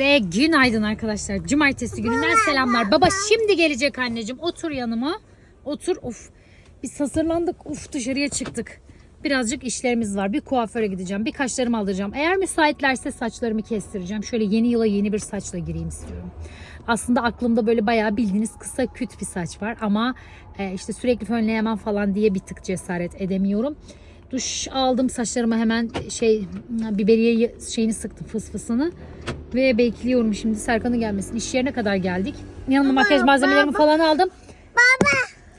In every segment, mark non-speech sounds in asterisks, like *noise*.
Ve günaydın arkadaşlar. Cumartesi gününden selamlar. Baba şimdi gelecek anneciğim. Otur yanıma. Otur. Of. Biz hazırlandık. Uf dışarıya çıktık. Birazcık işlerimiz var. Bir kuaföre gideceğim. Bir kaşlarımı aldıracağım. Eğer müsaitlerse saçlarımı kestireceğim. Şöyle yeni yıla yeni bir saçla gireyim istiyorum. Aslında aklımda böyle bayağı bildiğiniz kısa küt bir saç var. Ama e, işte sürekli fönleyemem falan diye bir tık cesaret edemiyorum. Duş aldım saçlarıma hemen şey biberiye şeyini sıktım fıs fısını. Ve bekliyorum şimdi Serkan'ın gelmesini. İş yerine kadar geldik. Yanıma makyaj malzemelerimi falan aldım. Baba.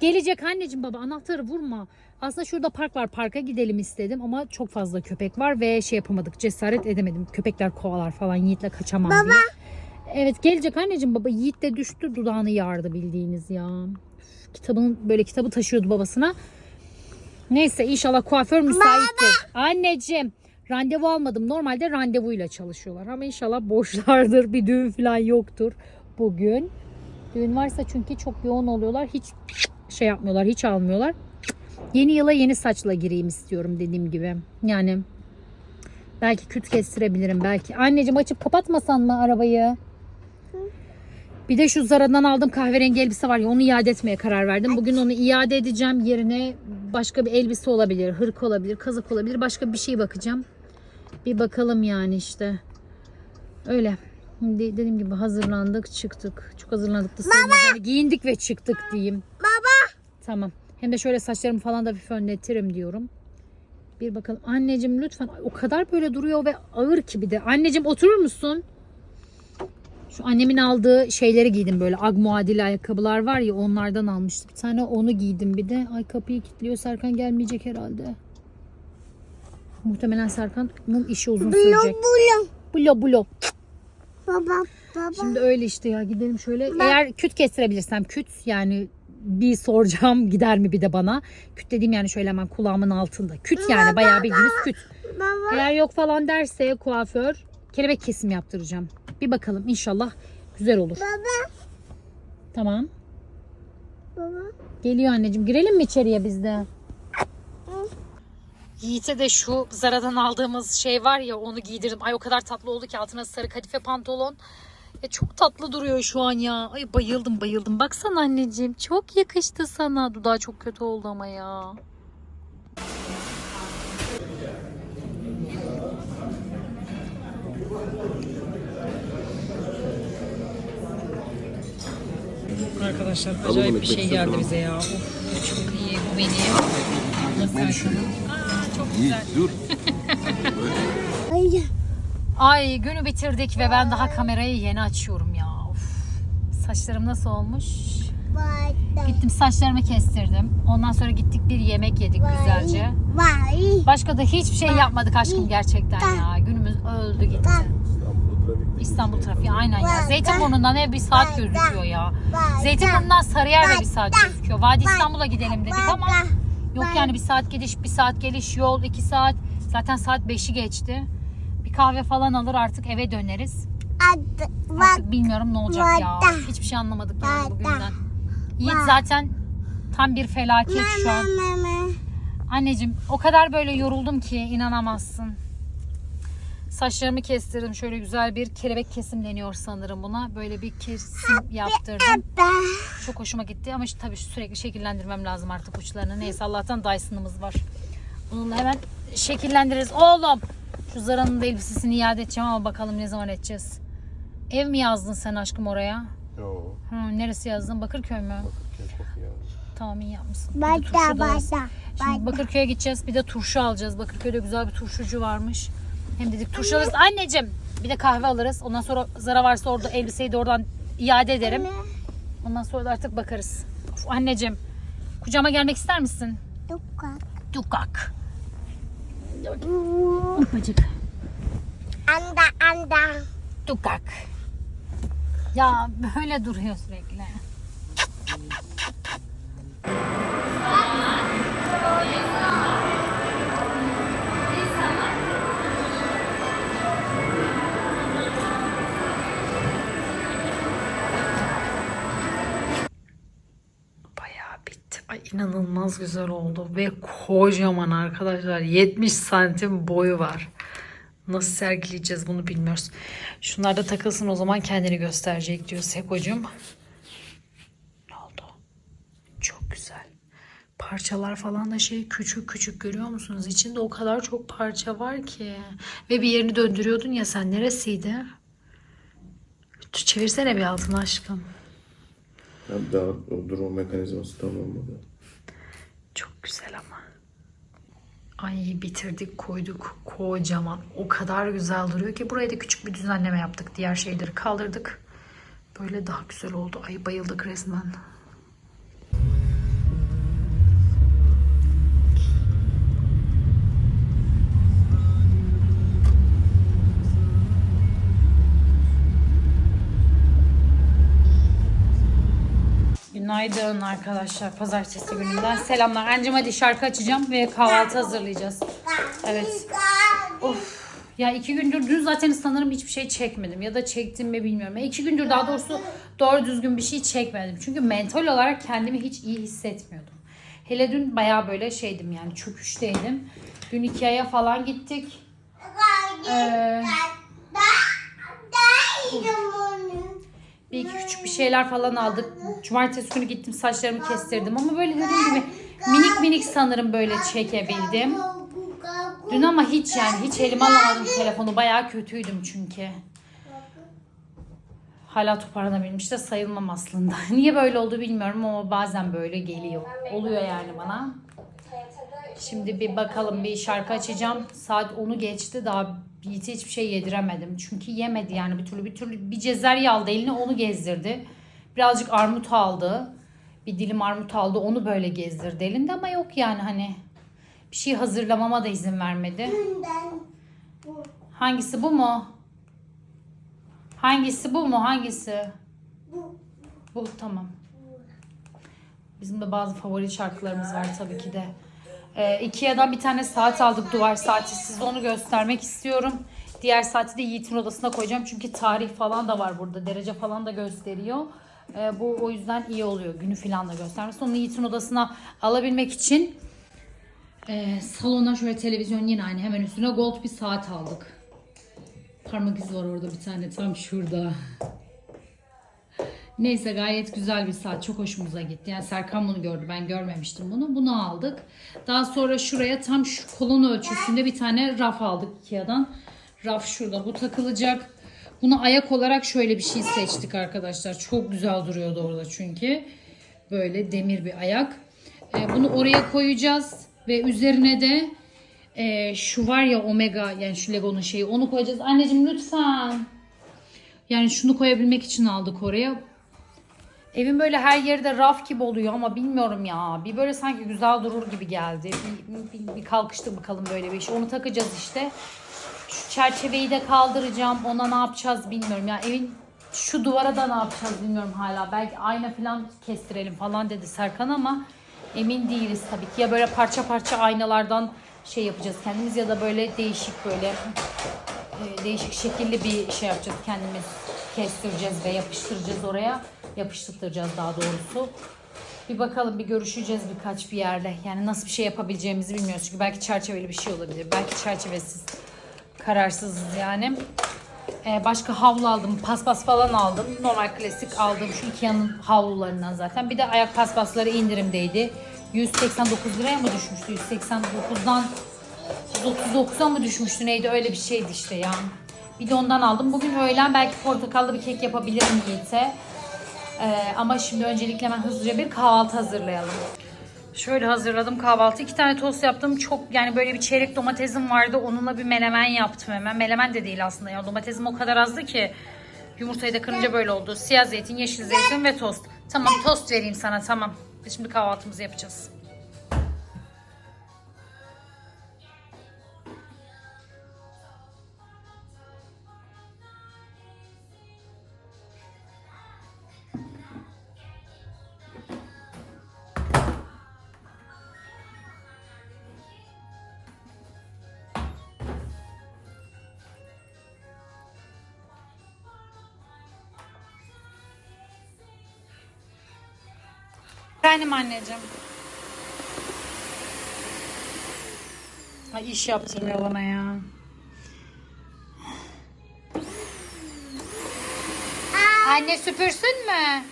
Gelecek anneciğim baba anahtarı vurma. Aslında şurada park var. Parka gidelim istedim ama çok fazla köpek var ve şey yapamadık. Cesaret edemedim. Köpekler kovalar falan. Yiğit'le kaçamam diye. Evet gelecek anneciğim baba. Yiğit de düştü dudağını yardı bildiğiniz ya. Kitabın böyle kitabı taşıyordu babasına. Neyse inşallah kuaför müsaittir. Anneciğim randevu almadım. Normalde randevuyla çalışıyorlar ama inşallah boşlardır. Bir düğün falan yoktur bugün. Düğün varsa çünkü çok yoğun oluyorlar. Hiç şey yapmıyorlar, hiç almıyorlar. Yeni yıla yeni saçla gireyim istiyorum dediğim gibi. Yani belki küt kestirebilirim belki. Anneciğim açıp kapatmasan mı arabayı? Bir de şu Zara'dan aldığım kahverengi elbise var ya onu iade etmeye karar verdim. Bugün onu iade edeceğim. Yerine başka bir elbise olabilir, hırka olabilir, kazak olabilir. Başka bir şey bakacağım. Bir bakalım yani işte. Öyle. Şimdi dediğim gibi hazırlandık, çıktık. Çok hazırlandık da sayılmaz. Yani giyindik ve çıktık diyeyim. Baba. Tamam. Hem de şöyle saçlarımı falan da bir fönletirim diyorum. Bir bakalım. Anneciğim lütfen. Ay, O kadar böyle duruyor ve ağır ki bir de. Anneciğim oturur musun? Şu annemin aldığı şeyleri giydim böyle ag muadili ayakkabılar var ya onlardan almıştım. Bir tane onu giydim bir de. Ay kapıyı kilitliyor. Serkan gelmeyecek herhalde. Muhtemelen Serkan'ın işi uzun sürecek. Bulam. Bulo bulo. Baba, baba. Şimdi öyle işte ya gidelim şöyle. Eğer küt kestirebilirsem küt yani bir soracağım *laughs* gider mi bir de bana. Küt dediğim yani şöyle hemen kulağımın altında. Küt yani bayağı bildiğiniz küt. Baba. Eğer yok falan derse kuaför kelebek kesim yaptıracağım. Bir bakalım inşallah güzel olur. Baba. Tamam. Baba. Geliyor anneciğim. Girelim mi içeriye biz de? Yiğit'e de şu Zara'dan aldığımız şey var ya onu giydirdim. Ay o kadar tatlı oldu ki altına sarı kadife pantolon. Ya çok tatlı duruyor şu an ya. Ay bayıldım bayıldım. Baksana anneciğim çok yakıştı sana. Dudağı çok kötü oldu ama ya. Arkadaşlar acayip bir şey geldi bize ya. Of, çok iyi bu benim. Nasıl Güzel. Dur. Ay günü bitirdik ve ben daha kamerayı yeni açıyorum ya. Of. Saçlarım nasıl olmuş? Gittim saçlarımı kestirdim. Ondan sonra gittik bir yemek yedik güzelce. Başka da hiçbir şey yapmadık aşkım gerçekten ya. Günümüz öldü gitti. İstanbul trafiği aynen ya. Zeytinburnu'ndan ev bir saat gözüküyor ya. Zeytinburnu'ndan Sarıyer'de bir saat gözüküyor. Vadi İstanbul'a gidelim dedik ama yok yani bir saat gidiş bir saat geliş yol iki saat. Zaten saat 5'i geçti. Bir kahve falan alır artık eve döneriz. Bak. Artık bilmiyorum ne olacak ya. Vada. Hiçbir şey anlamadık yani Vada. bugünden. Yiğit zaten tam bir felaket şu an. Mama. Anneciğim o kadar böyle yoruldum ki inanamazsın. Saçlarımı kestirdim. Şöyle güzel bir kelebek kesim deniyor sanırım buna. Böyle bir kesim yaptırdım. Çok hoşuma gitti ama şu- tabii sürekli şekillendirmem lazım artık uçlarını. Neyse Allah'tan Dyson'ımız var. Bununla hemen şekillendiririz. Oğlum şu Zara'nın da elbisesini iade edeceğim ama bakalım ne zaman edeceğiz. Ev mi yazdın sen aşkım oraya? Yo. Hı, neresi yazdın? Bakırköy mü? Çok iyi ya. Tamam iyi yapmışsın. Alırız. bada. Şimdi Bakırköy'e gideceğiz. Bir de turşu alacağız. Bakırköy'de güzel bir turşucu varmış. Hem dedik turşu alırız. Anneciğim bir de kahve alırız. Ondan sonra Zara varsa orada elbiseyi de oradan iade ederim. Ondan sonra da artık bakarız. Of, anneciğim kucağıma gelmek ister misin? Tukak. Dukak. Ufacık. Anda anda. Dukak. Ya böyle duruyor sürekli. İnanılmaz güzel oldu ve kocaman arkadaşlar 70 santim boyu var. Nasıl sergileyeceğiz bunu bilmiyoruz. Şunlar da takılsın o zaman kendini gösterecek diyor Seko'cum. Ne oldu? Çok güzel. Parçalar falan da şey küçük küçük görüyor musunuz? İçinde o kadar çok parça var ki. Ve bir yerini döndürüyordun ya sen neresiydi? Çevirsene bir altını aşkım. Daha o durma mekanizması tamamladı. Çok güzel ama. Ay bitirdik koyduk kocaman. O kadar güzel duruyor ki buraya da küçük bir düzenleme yaptık. Diğer şeyleri kaldırdık. Böyle daha güzel oldu. Ay bayıldık resmen. Günaydın arkadaşlar. Pazartesi gününden selamlar. Ancım hadi şarkı açacağım ve kahvaltı hazırlayacağız. Evet. Of. Ya iki gündür dün zaten sanırım hiçbir şey çekmedim ya da çektim mi bilmiyorum. Ya iki gündür daha doğrusu doğru düzgün bir şey çekmedim. Çünkü mental olarak kendimi hiç iyi hissetmiyordum. Hele dün baya böyle şeydim yani çöküşteydim. Dün Ikea'ya falan gittik. Ee, bir iki küçük bir şeyler falan aldık. Cumartesi günü gittim saçlarımı kestirdim ama böyle dediğim gibi minik minik sanırım böyle çekebildim. Dün ama hiç yani hiç elime alamadım telefonu. Bayağı kötüydüm çünkü. Hala toparlanabilmiş de sayılmam aslında. *laughs* Niye böyle oldu bilmiyorum ama bazen böyle geliyor. Oluyor yani bana. Şimdi bir bakalım bir şarkı açacağım. Saat 10'u geçti daha Yiğit'e hiçbir şey yediremedim. Çünkü yemedi yani bir türlü bir türlü bir cezerye aldı eline onu gezdirdi. Birazcık armut aldı. Bir dilim armut aldı onu böyle gezdirdi elinde ama yok yani hani bir şey hazırlamama da izin vermedi. Hangisi bu mu? Hangisi bu mu? Hangisi? Bu tamam. Bizim de bazı favori şarkılarımız var tabii ki de. Ee, Ikea'dan bir tane saat aldık duvar saati. Size onu göstermek istiyorum. Diğer saati de Yiğit'in odasına koyacağım. Çünkü tarih falan da var burada. Derece falan da gösteriyor. Ee, bu o yüzden iyi oluyor. Günü falan da göstermesi. Onu Yiğit'in odasına alabilmek için e, salona şöyle televizyon yine aynı. Hemen üstüne gold bir saat aldık. Parmak izi var orada bir tane tam şurada. Neyse gayet güzel bir saat. Çok hoşumuza gitti. Yani Serkan bunu gördü. Ben görmemiştim bunu. Bunu aldık. Daha sonra şuraya tam şu kolon ölçüsünde bir tane raf aldık Ikea'dan. Raf şurada. Bu takılacak. Bunu ayak olarak şöyle bir şey seçtik arkadaşlar. Çok güzel duruyordu orada çünkü. Böyle demir bir ayak. Ee, bunu oraya koyacağız. Ve üzerine de e, şu var ya omega yani şu Lego'nun şeyi onu koyacağız. Anneciğim lütfen. Yani şunu koyabilmek için aldık oraya. Evin böyle her yeri de raf gibi oluyor ama bilmiyorum ya. Bir böyle sanki güzel durur gibi geldi. Bir, bir, bir kalkıştı bakalım böyle bir iş. Onu takacağız işte. Şu çerçeveyi de kaldıracağım. Ona ne yapacağız bilmiyorum. Ya evin şu duvara da ne yapacağız bilmiyorum hala. Belki ayna falan kestirelim falan dedi Serkan ama emin değiliz tabii ki. Ya böyle parça parça aynalardan şey yapacağız kendimiz ya da böyle değişik böyle e, değişik şekilli bir şey yapacağız kendimiz kestireceğiz ve yapıştıracağız oraya yapıştıracağız daha doğrusu. Bir bakalım bir görüşeceğiz birkaç bir yerde. Yani nasıl bir şey yapabileceğimizi bilmiyoruz. Çünkü belki çerçeveli bir şey olabilir. Belki çerçevesiz kararsızız yani. Ee, başka havlu aldım paspas falan aldım. Normal klasik aldım şu Ikea'nın havlularından zaten. Bir de ayak paspasları indirimdeydi. 189 liraya mı düşmüştü? 189'dan 139'a mı düşmüştü? Neydi? Öyle bir şeydi işte ya. Bir de ondan aldım. Bugün öğlen belki portakallı bir kek yapabilirim Yiğit'e. Ee, ama şimdi öncelikle hemen hızlıca bir kahvaltı hazırlayalım. Şöyle hazırladım kahvaltı. İki tane tost yaptım. Çok yani böyle bir çeyrek domatesim vardı. Onunla bir menemen yaptım hemen. Menemen de değil aslında ya. Domatesim o kadar azdı ki. Yumurtayı da kırınca böyle oldu. Siyah zeytin, yeşil zeytin ve tost. Tamam tost vereyim sana tamam. Şimdi kahvaltımızı yapacağız. Efendim anneciğim. Ay iş yaptırmıyor bana ya. Anne süpürsün mü?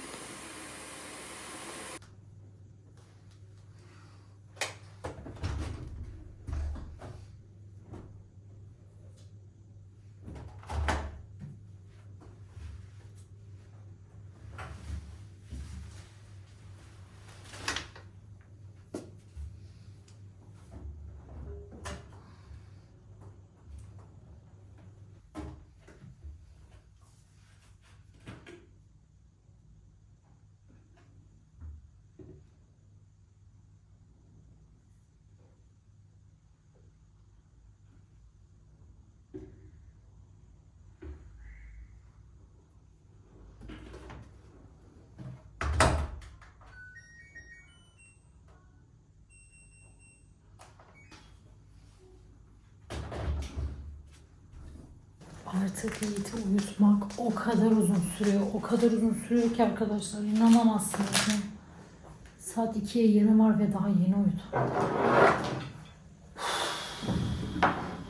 Artık Yiğit'i uyutmak o kadar uzun sürüyor. O kadar uzun sürüyor ki arkadaşlar inanamazsınız. Saat 2'ye yeni var ve daha yeni uyudu.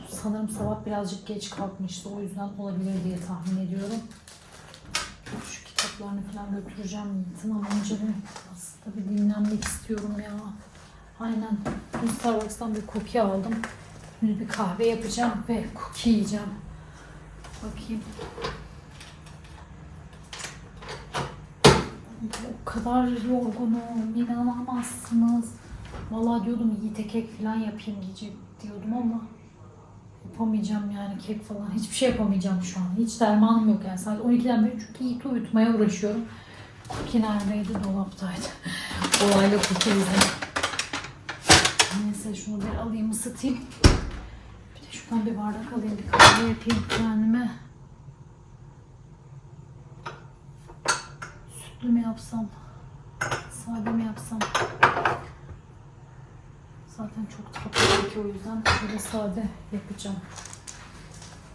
Sanırım sabah birazcık geç kalkmıştı. O yüzden olabilir diye tahmin ediyorum. Şu kitaplarını falan götüreceğim Yiğit'in ama önce bir aslında bir dinlenmek istiyorum ya. Aynen. Starbucks'tan bir cookie aldım. Şimdi bir kahve yapacağım ve cookie yiyeceğim. Bakayım. O kadar yorgunum, inanamazsınız. Vallahi diyordum Yiğit'e kek falan yapayım diyecek diyordum ama yapamayacağım yani kek falan. Hiçbir şey yapamayacağım şu an. Hiç dermanım yok yani. Saat 12'den beri çünkü Yiğit'i uyutmaya uğraşıyorum. Cookie neredeydi? Dolaptaydı. *laughs* Olayla yüzünden. Neyse şunu bir alayım ısıtayım. Bir de şuradan bir bardak alayım bir kahve yapayım kendime. Sütlü mü yapsam? Sade mi yapsam? Zaten çok tatlı ki o yüzden böyle sade yapacağım.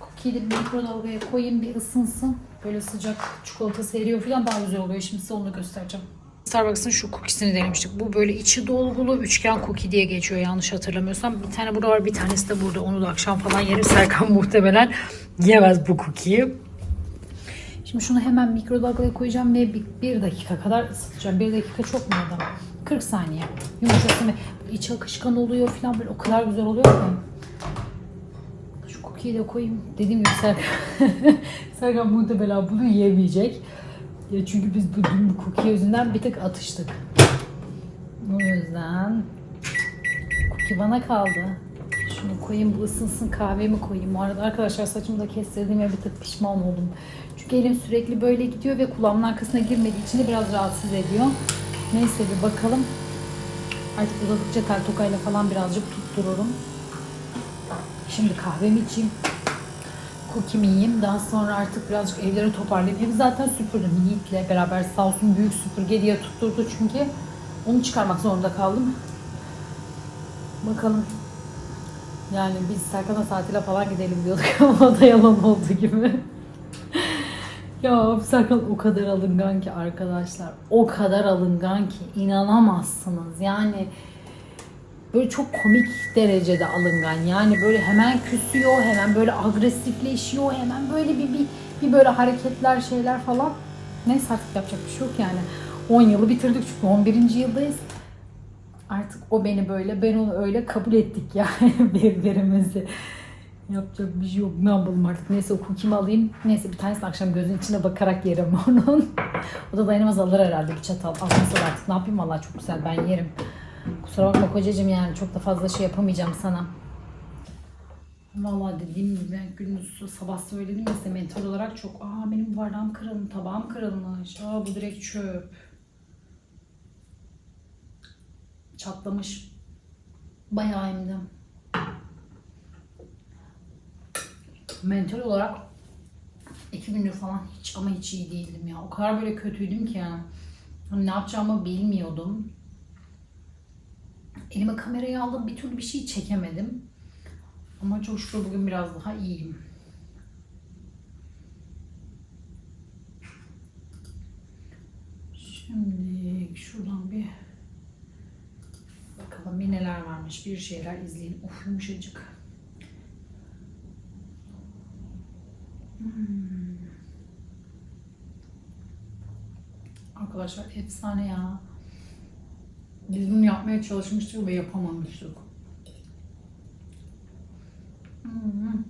Cookie'yi bir mikrodalgaya koyayım bir ısınsın. Böyle sıcak çikolatası eriyor falan daha güzel oluyor. Şimdi size onu da göstereceğim. Starbucks'ın şu cookiesini denemiştik. Bu böyle içi dolgulu üçgen cookie diye geçiyor yanlış hatırlamıyorsam. Bir tane burada var bir tanesi de burada. Onu da akşam falan yerim. Serkan *laughs* muhtemelen yemez bu cookie'yi. Şimdi şunu hemen mikrodalgaya koyacağım ve bir, bir dakika kadar ısıtacağım. Bir dakika çok mu adam? 40 saniye. Yumuşasın ve iç akışkan oluyor falan böyle o kadar güzel oluyor ki. Şu cookie'yi de koyayım. Dediğim gibi Serkan, *laughs* Serkan muhtemelen bunu yiyemeyecek. Ya çünkü biz bu dün bu cookie yüzünden bir tık atıştık. O yüzden cookie bana kaldı. Şunu koyayım bu ısınsın kahvemi koyayım. Bu arada arkadaşlar saçımı da kestirdiğime bir tık pişman oldum. Çünkü elim sürekli böyle gidiyor ve kulağımın arkasına girmediği için de biraz rahatsız ediyor. Neyse bir bakalım. Artık uzadıkça tel tokayla falan birazcık tuttururum. Şimdi kahvemi içeyim. Cookie'mi yiyeyim. Daha sonra artık birazcık evleri toparlayayım. Evi zaten süpürdüm Yiğit'le beraber. Sağ olsun büyük süpürge diye tutturdu çünkü. Onu çıkarmak zorunda kaldım. Bakalım. Yani biz Serkan'a tatile falan gidelim diyorduk *laughs* ama o da yalan oldu gibi. Ya Serkan o kadar alıngan ki arkadaşlar. O kadar alıngan ki inanamazsınız. Yani böyle çok komik derecede alıngan. Yani böyle hemen küsüyor, hemen böyle agresifleşiyor, hemen böyle bir bir, bir böyle hareketler şeyler falan. Neyse artık yapacak bir şey yok yani. 10 yılı bitirdik çünkü 11. yıldayız. Artık o beni böyle, ben onu öyle kabul ettik yani *laughs* birbirimizi. Yapacak bir şey yok. Ne yapalım artık. Neyse o cookie'mi alayım. Neyse bir tanesini akşam gözün içine bakarak yerim *laughs* onun. o da dayanamaz alır herhalde bir çatal. Almasa da artık ne yapayım valla çok güzel ben yerim. Kusura bakma kocacığım yani çok da fazla şey yapamayacağım sana. Vallahi dediğim gibi gündüz sabah söyledim ya mental olarak çok aa benim bardağım kırılmış, tabağım kırılmış, aa bu direkt çöp. Çatlamış. Bayağı emdim. Mental olarak iki gündür falan hiç ama hiç iyi değildim ya. O kadar böyle kötüydüm ki yani. Ne yapacağımı bilmiyordum. Elime kamerayı aldım bir türlü bir şey çekemedim. Ama çok şükür bugün biraz daha iyiyim. Şimdi şuradan bir bakalım bir neler varmış. Bir şeyler izleyelim. Of yumuşacık. Hmm. arkadaşlar. Efsane ya. Biz bunu yapmaya çalışmıştık ve yapamamıştık. Hmm.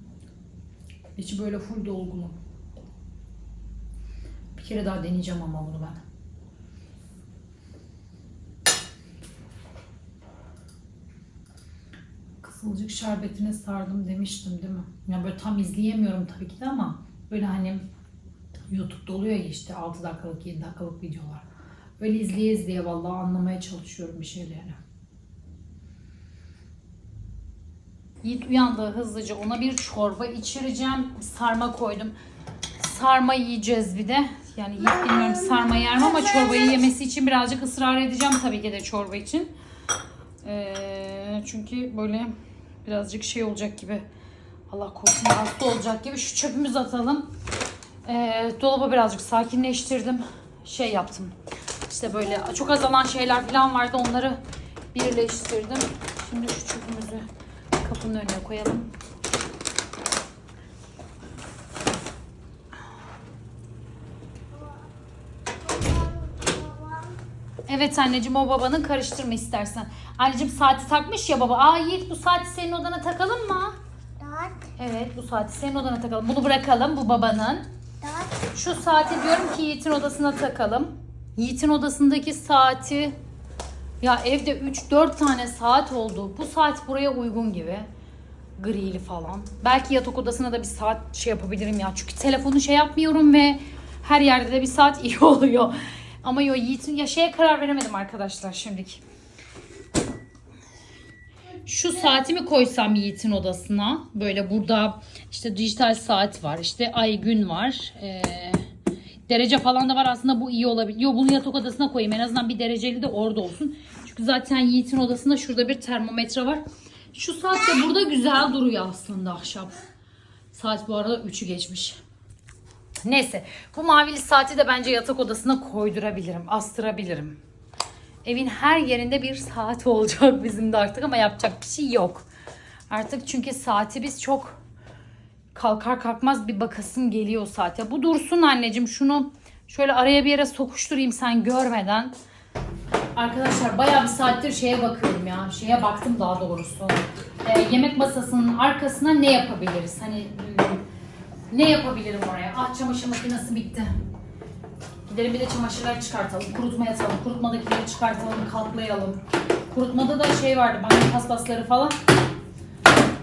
İçi böyle full dolgulu. Bir kere daha deneyeceğim ama bunu ben. Kızılcık şerbetine sardım demiştim değil mi? Ya böyle tam izleyemiyorum tabii ki de ama böyle hani YouTube'da oluyor ya işte 6 dakikalık 7 dakikalık videolar. Böyle izleye izleye vallahi anlamaya çalışıyorum bir şeyleri. Yiğit uyandı hızlıca ona bir çorba içireceğim. Sarma koydum. Sarma yiyeceğiz bir de. Yani Yiğit bilmiyorum sarma yer mi ama çorbayı yemesi için birazcık ısrar edeceğim tabii ki de çorba için. Ee, çünkü böyle birazcık şey olacak gibi. Allah korusun hasta olacak gibi. Şu çöpümüzü atalım. Ee, dolabı birazcık sakinleştirdim. Şey yaptım. İşte böyle çok azalan şeyler falan vardı. Onları birleştirdim. Şimdi şu çöpümüzü kapının önüne koyalım. Evet anneciğim o babanın karıştırma istersen. Anneciğim saati takmış ya baba. Aa Yiğit bu saati senin odana takalım mı? Evet bu saati senin odana takalım. Bunu bırakalım bu babanın. Şu saati diyorum ki Yiğit'in odasına takalım. Yiğit'in odasındaki saati ya evde 3-4 tane saat oldu. Bu saat buraya uygun gibi. Grili falan. Belki yatak odasına da bir saat şey yapabilirim ya. Çünkü telefonu şey yapmıyorum ve her yerde de bir saat *laughs* iyi oluyor. Ama yo Yiğit'in ya şeye karar veremedim arkadaşlar şimdilik. Şu saatimi koysam Yiğit'in odasına. Böyle burada işte dijital saat var. işte ay gün var. Ee, derece falan da var. Aslında bu iyi olabilir. Yo bunu yatak odasına koyayım. En azından bir dereceli de orada olsun. Çünkü zaten Yiğit'in odasında şurada bir termometre var. Şu saat de burada güzel duruyor aslında ahşap. Saat bu arada 3'ü geçmiş. Neyse bu mavili saati de bence yatak odasına koydurabilirim. Astırabilirim. Evin her yerinde bir saat *laughs* olacak bizim de artık ama yapacak bir şey yok. Artık çünkü saati biz çok kalkar kalkmaz bir bakasım geliyor saate. Bu dursun anneciğim şunu şöyle araya bir yere sokuşturayım sen görmeden. Arkadaşlar bayağı bir saattir şeye bakıyorum ya. Şeye baktım daha doğrusu. Ee, yemek masasının arkasına ne yapabiliriz? Hani hmm, ne yapabilirim oraya? Ah çamaşır makinesi bitti. Gidelim bir de çamaşırları çıkartalım. Kurutmaya atalım. Kurutmadakileri çıkartalım. Katlayalım. Kurutmada da şey vardı. Banyo paspasları falan.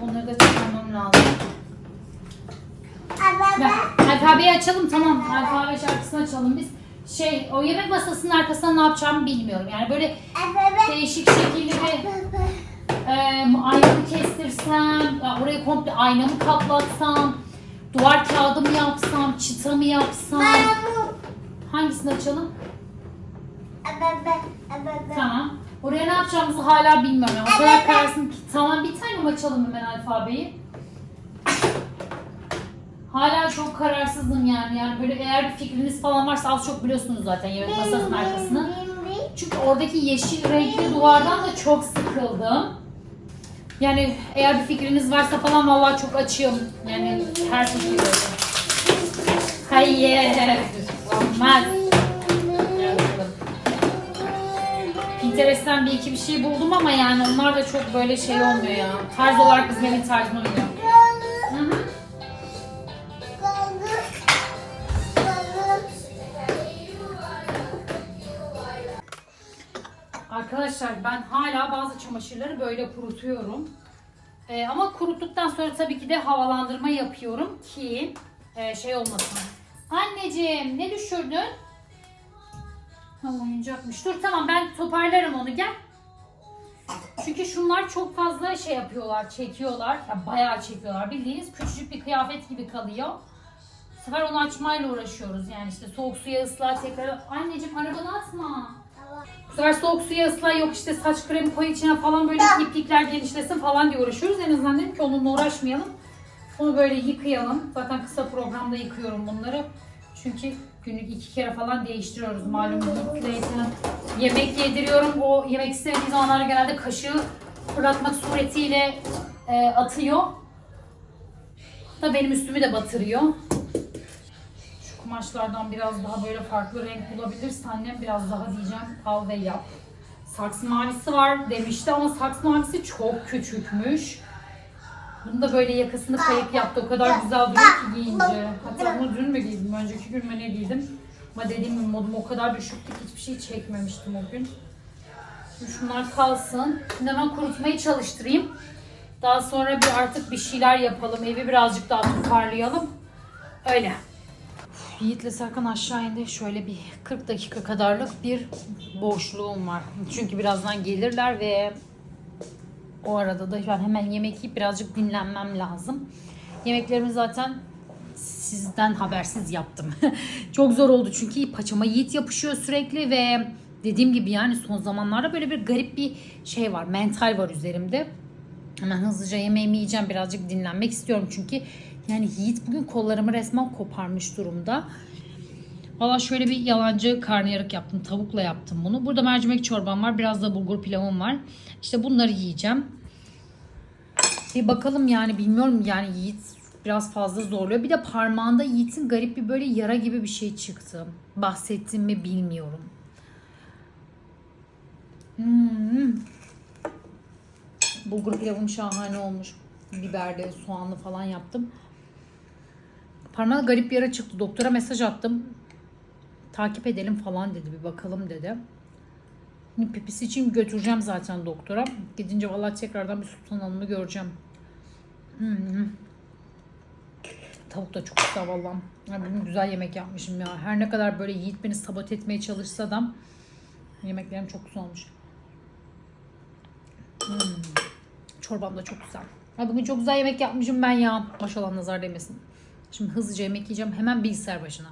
Onları da çıkarmam lazım. Alfabeyi açalım tamam. Alfabe şarkısını açalım biz. Şey o yemek masasının arkasında ne yapacağımı bilmiyorum. Yani böyle değişik şekilli bir e, aynamı kestirsem, orayı komple aynamı kaplatsam, duvar kağıdı mı yapsam, çıta mı yapsam. Hangisini açalım? Tamam. Oraya ne yapacağımızı hala bilmiyorum. O kadar kararsın ki. Tamam bir tane mi açalım hemen alfabeyi? Hala çok kararsızım yani. Yani böyle eğer bir fikriniz falan varsa az çok biliyorsunuz zaten yemek masasının arkasını. Çünkü oradaki yeşil renkli duvardan da çok sıkıldım. Yani eğer bir fikriniz varsa falan vallahi çok açığım. Yani her öyle. Hayır. Olmaz. Pinterest'ten bir iki bir şey buldum ama yani onlar da çok böyle şey olmuyor ya. Tarz olarak bizim evin tarzına hı. Arkadaşlar ben hala bazı çamaşırları böyle kurutuyorum. Ee, ama kuruttuktan sonra tabii ki de havalandırma yapıyorum ki e, şey olmasın. Anneciğim ne düşürdün? Ha oyuncakmış. Dur tamam ben toparlarım onu gel. Çünkü şunlar çok fazla şey yapıyorlar, çekiyorlar. Ya bayağı çekiyorlar. Bildiğiniz küçücük bir kıyafet gibi kalıyor. Bu sefer onu açmayla uğraşıyoruz. Yani işte soğuk suya ıslah tekrar. Anneciğim arabanı atma. Bu sefer soğuk suya ıslah yok işte saç kremi koy içine falan böyle iplikler genişlesin falan diye uğraşıyoruz. En azından dedim ki onunla uğraşmayalım. Onu böyle yıkayalım. Zaten kısa programda yıkıyorum bunları. Çünkü günlük iki kere falan değiştiriyoruz. Malum zeytini. Yemek yediriyorum. O yemek istemediği zamanlarda genelde kaşığı fırlatmak suretiyle e, atıyor. Da benim üstümü de batırıyor. Şu kumaşlardan biraz daha böyle farklı renk bulabilirse annem biraz daha diyeceğim al ve yap. Saks mavisi var demişti ama saks mavisi çok küçükmüş. Bunu da böyle yakasını kayıp yaptı. O kadar güzel duruyor ki giyince. Hatta bunu dün mü giydim? Önceki gün mü ne giydim? Ama dediğim gibi modum o kadar düşüktü ki hiçbir şey çekmemiştim o gün. Şimdi şunlar kalsın. Şimdi hemen kurutmayı çalıştırayım. Daha sonra bir artık bir şeyler yapalım. Evi birazcık daha toparlayalım. Öyle. Yiğit'le Serkan aşağı indi. Şöyle bir 40 dakika kadarlık bir boşluğum var. Çünkü birazdan gelirler ve o arada da ben hemen yemek yiyip birazcık dinlenmem lazım. Yemeklerimi zaten sizden habersiz yaptım. *laughs* Çok zor oldu çünkü paçama yiğit yapışıyor sürekli ve dediğim gibi yani son zamanlarda böyle bir garip bir şey var. Mental var üzerimde. Hemen hızlıca yemeğimi yiyeceğim. Birazcık dinlenmek istiyorum çünkü yani Yiğit bugün kollarımı resmen koparmış durumda. Valla şöyle bir yalancı karnıyarık yaptım. Tavukla yaptım bunu. Burada mercimek çorbam var. Biraz da bulgur pilavım var. İşte bunları yiyeceğim. Bir bakalım yani bilmiyorum yani Yiğit biraz fazla zorluyor. Bir de parmağında Yiğit'in garip bir böyle yara gibi bir şey çıktı. Bahsettim mi bilmiyorum. Hmm. Bulgur pilavım şahane olmuş. Biberli, soğanlı falan yaptım. Parmağına garip bir yara çıktı. Doktora mesaj attım. Takip edelim falan dedi. Bir bakalım dedi. Pipisi için götüreceğim zaten doktora. Gidince vallahi tekrardan bir Sultan Hanım'ı göreceğim. Hmm. Tavuk da çok güzel vallahi. Ya bugün güzel yemek yapmışım ya. Her ne kadar böyle Yiğit beni sabot etmeye çalışsa da yemeklerim çok güzel olmuş. Hmm. Çorbam da çok güzel. Ya bugün çok güzel yemek yapmışım ben ya. Maşallah nazar değmesin. Şimdi hızlıca yemek yiyeceğim. Hemen bilgisayar başına.